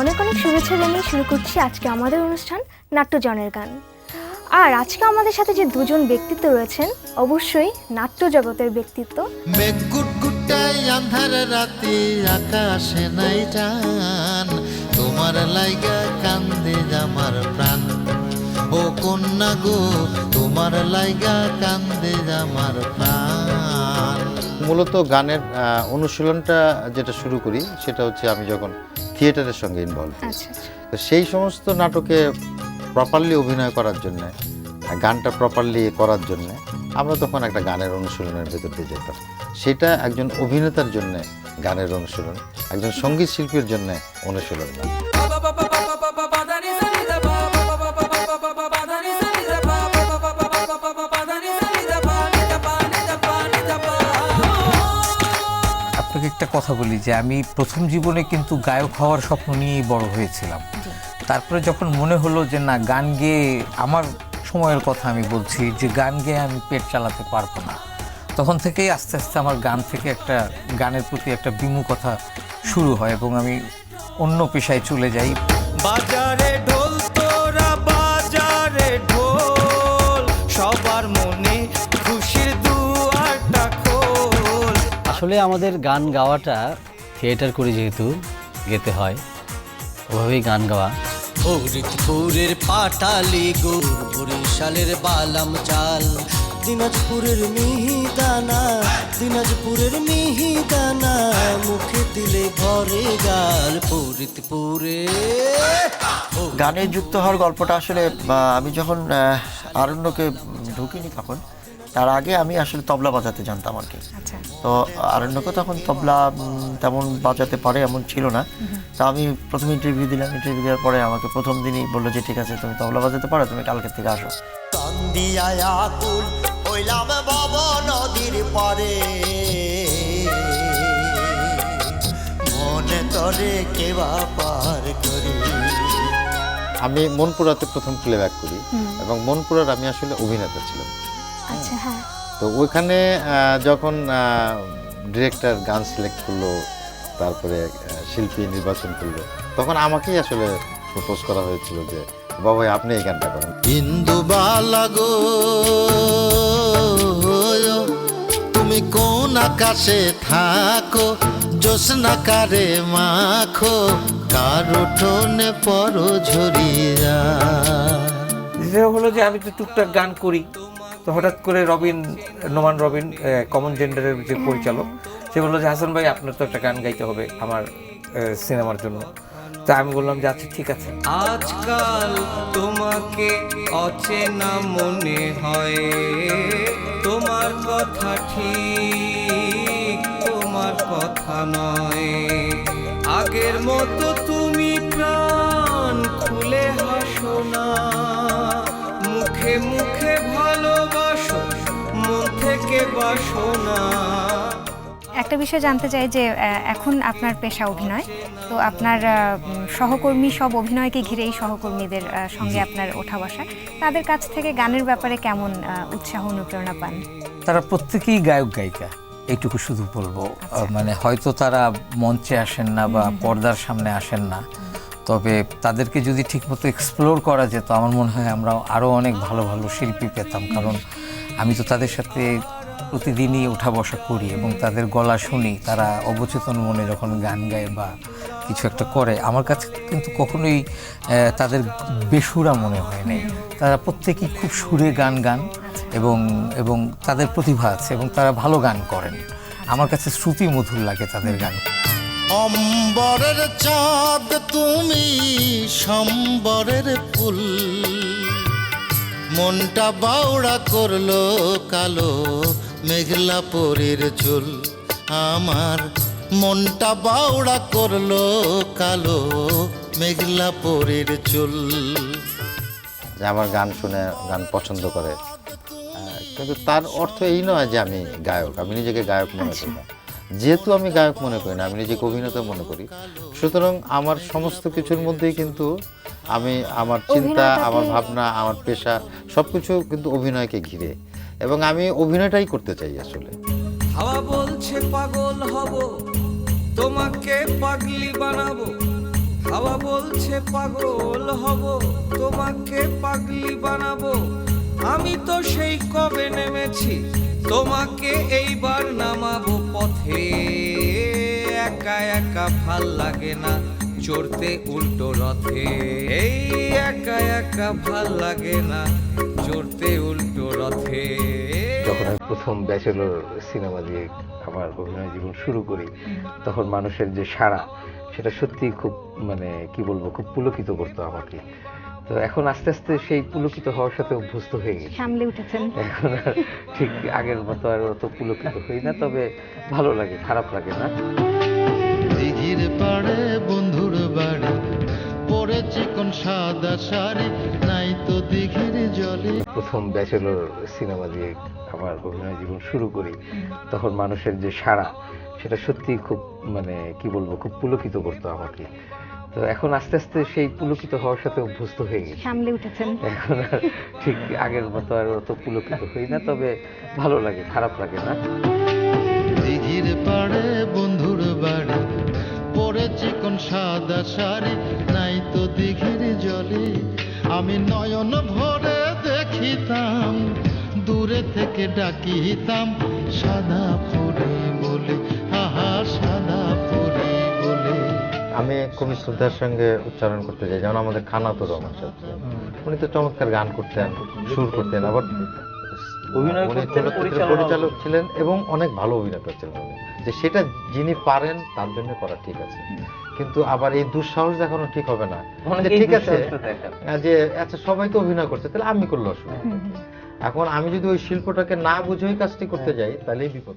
অনেক অনেক শুভেচ্ছা জানিয়ে শুরু করছি আজকে আমাদের অনুষ্ঠান নাট্যজনের গান। আর আজকে আমাদের সাথে যে দুজন ব্যক্তিত্ব রয়েছেন, অবশ্যই নাট্য জগতের ব্যক্তিত্ব আন্ধার রাতে আকাশে নাই জান তোমার লাইগা কান্দে আমার প্রাণ। ও কন্যা গো তোমার লাইগা কান্দে আমার প্রাণ। মূলত গানের অনুশীলনটা যেটা শুরু করি সেটা হচ্ছে আমি যখন থিয়েটারের সঙ্গে ইনভলভ আচ্ছা আচ্ছা। তো সেই সমস্ত নাটকে প্রপারলি অভিনয় করার জন্য গানটা প্রপারলি করার জন্য আমরা তখন একটা গানের অনুশীলনের ভেতর দিয়ে যেতাম। সেটা একজন অভিনেতার জন্য গানের অনুশীলন একজন সংগীত শিল্পীর জন্য অনুশীলন। আপনাকে একটা কথা বলি যে আমি প্রথম জীবনে কিন্তু গায়ক হওয়ার স্বপ্ন নিয়েই বড় হয়েছিলাম। তারপরে যখন মনে হলো যে না গান গেয়ে আমার সময়ের কথা আমি বলছি যে গান গেয়ে আমি পেট চালাতে পারব না তখন থেকেই আস্তে আস্তে আমার গান থেকে একটা গানের প্রতি একটা বিমুখতা শুরু হয় এবং আমি অন্য পেশায় চলে যাই। আসলে আমাদের গান গাওয়াটা থিয়েটার করে যেহেতু গেতে হয় ওভাবেই গান গাওয়া। ফরিদপুরের পাটালি গো বরিশালের বালাম চাল। দিনাজপুরের মিহিদানা দিনাজপুরের মিহিদানা মুখে দিলে ভরে গাল। ফরিদপুরে গানে যুক্ত হওয়ার গল্পটা আসলে আমি যখন আরণ্যকে ঢুকিনি তখন তার আগে আমি আসলে তবলা বাজাতে জানতাম আর কি। আচ্ছা। তো আরণ্যকে তখন তবলা তেমন বাজাতে পারে এমন ছিল না। তা আমি প্রথম ইন্টারভিউ দিলাম ইন্টারভিউ দেওয়ার পরে আমাকে প্রথম দিনই বলল যে ঠিক আছে তুমি তবলা বাজাতে পারো তুমি কালকে থেকে আসো। নদীর পরে। মনে তরে কেবা পার করি। আমি মনপুরাতে প্রথম প্লেব্যাক করি এবং মনপুরার আমি আসলে অভিনেতা ছিলাম। আচ্ছা হ্যাঁ। তো ওইখানে যখন ডিরেক্টর গান সিলেক্ট করল তারপরে শিল্পী নির্বাচন করল তখন আমাকেই আসলে প্রপোজ করা হয়েছিল যে বাবা আপনি এই গানটা করেন। হিন্দু বালাগো তুমি কোন আকাশে থাকো জোসনাকারে মাখো কারও ঠোনে পর ঝরিয়া। হলো যে আমি তো টুকটাক গান করি। তো হঠাৎ করে রবিন, নোমান রবিন কমন জেন্ডারের যে পরিচালক, সে বলল যে, হাসান ভাই, আপনার তো একটা গান গাইতে হবে আমার সিনেমার জন্য। তা আমি বললাম যে আচ্ছা ঠিক আছে। আজকাল তোমাকে অচেনা মনে হয়। তোমার কথা ঠিক, তোমার কথা নয়। আগের মতো তুমি থেকে বাসো না একটা বিষয় জানতে চাই যে এখন আপনার পেশা অভিনয়। তো আপনার সহকর্মী সব অভিনয়কে ঘিরেই সহকর্মীদের সঙ্গে আপনার ওঠা বসা। তাদের কাছ থেকে গানের ব্যাপারে কেমন উৎসাহ অনুপ্রেরণা পান? তারা প্রত্যেকেই গায়ক গায়িকা। এইটুকু শুধু বলব। মানে হয়তো তারা মঞ্চে আসেন না বা পর্দার সামনে আসেন না। তবে তাদেরকে যদি ঠিকমতো এক্সপ্লোর করা যেত আমার মনে হয় আমরা আরও অনেক ভালো ভালো শিল্পী পেতাম। কারণ আমি তো তাদের সাথে প্রতিদিনই ওঠা বসা করি এবং তাদের গলা শুনি, তারা অবচেতন মনে যখন গান গায় বা কিছু একটা করে, আমার কাছে কিন্তু কখনোই তাদের বেসুরা মনে হয় নাই। তারা প্রত্যেকেই খুব সুরে গান গান এবং এবং তাদের প্রতিভা আছে এবং তারা ভালো গান করেন। আমার কাছে শ্রুতি মধুর লাগে তাদের গান। অম্বরের চাঁদ তুমি সম্বরের ফুল। মনটা বাউড়া করল কালো মেঘলা পরীর চুল। আমার মনটা বাউড়া করল কালো মেঘলা পরীর চুল। যে আমার গান শুনে গান পছন্দ করে। কিন্তু তার অর্থ এই নয় যে আমি গায়ক আমি নিজেকে গায়ক মনে করি না। যেহেতু আমি গায়ক মনে করি না আমি নিজেকে অভিনেতা মনে করি। সুতরাং আমার সমস্ত কিছুর মধ্যেই কিন্তু আমি আমার চিন্তা আমার ভাবনা আমার পেশা সব কিছু কিন্তু অভিনয়কে ঘিরে। এবং আমি অভিনয়টাই করতে চাই আসলে। হাওয়া বলছে, পাগল হব, তোমাকে পাগলি বানাবো। হাওয়া বলছে, পাগল হব, তোমাকে পাগলি বানাবো। আমি তো সেই কবে নেমেছি, তোমাকে এইবার নামাবো পথে। একা একা ভালো লাগে না চড়তে উল্টো রথে। এই একা একা ভালো লাগে না চড়তে উল্টো রথে। যখন আমি প্রথম ব্যাচেলর সিনেমা দিয়ে আমার অভিনয় জীবন শুরু করি তখন মানুষের যে সাড়া সেটা সত্যি খুব মানে কি বলব খুব পুলকিত করতো আমাকে। তো এখন আস্তে আস্তে সেই পুলকিত হওয়ার সাথে অভ্যস্ত হয়ে গেছি। সামলে উঠেছেন। এখন আর ঠিক আগের মতো আর অত পুলকিত হই না তবে ভালো লাগে খারাপ লাগে না। দিঘির পাড়ে সাদা শাড়ি নাই তো দিঘির জলে। প্রথম ব্যাচেলর সিনেমা দিয়ে আমার অভিনয় জীবন শুরু করি তখন মানুষের যে সাড়া সেটা সত্যি খুব মানে কি বলব খুব পুলকিত করতো আমাকে। তো এখন আস্তে আস্তে সেই পুলকিত হওয়ার সাথে অভ্যস্ত হয়ে গেছে। সামলে উঠেছেন। এখন আর ঠিক আগের মতো আর অত পুলকিত হই না তবে ভালো লাগে খারাপ লাগে না। দিঘির পাড়ে কোন সাদা শাড়ি নাই তো দিঘির জলে। আমি নয়ন ভরে দেখিতাম দূরে থেকে ডাকিতাম সাদা পরে বলে আহা সাদা পরে বলে। আমি কবি শ্রদ্ধার সঙ্গে উচ্চারণ করতে চাই যেমন আমাদের খানাতো রহমান সাহেব উনি তো চমৎকার গান করতেন সুর করতেন আবার অভিনয় পরিচালক ছিলেন এবং অনেক ভালো অভিনেতা ছিলেন যে সেটা যিনি পারেন তার জন্য করা ঠিক আছে। কিন্তু আবার এই দুঃসাহস দেখানো ঠিক হবে না। যে ঠিক আছে যে আচ্ছা সবাই তো অভিনয় করছে তাহলে আমি করলে অসুবিধা কি? এখন আমি যদি ওই শিল্পটাকে না বুঝে ওই কাজটি করতে যাই তাহলেই বিপদ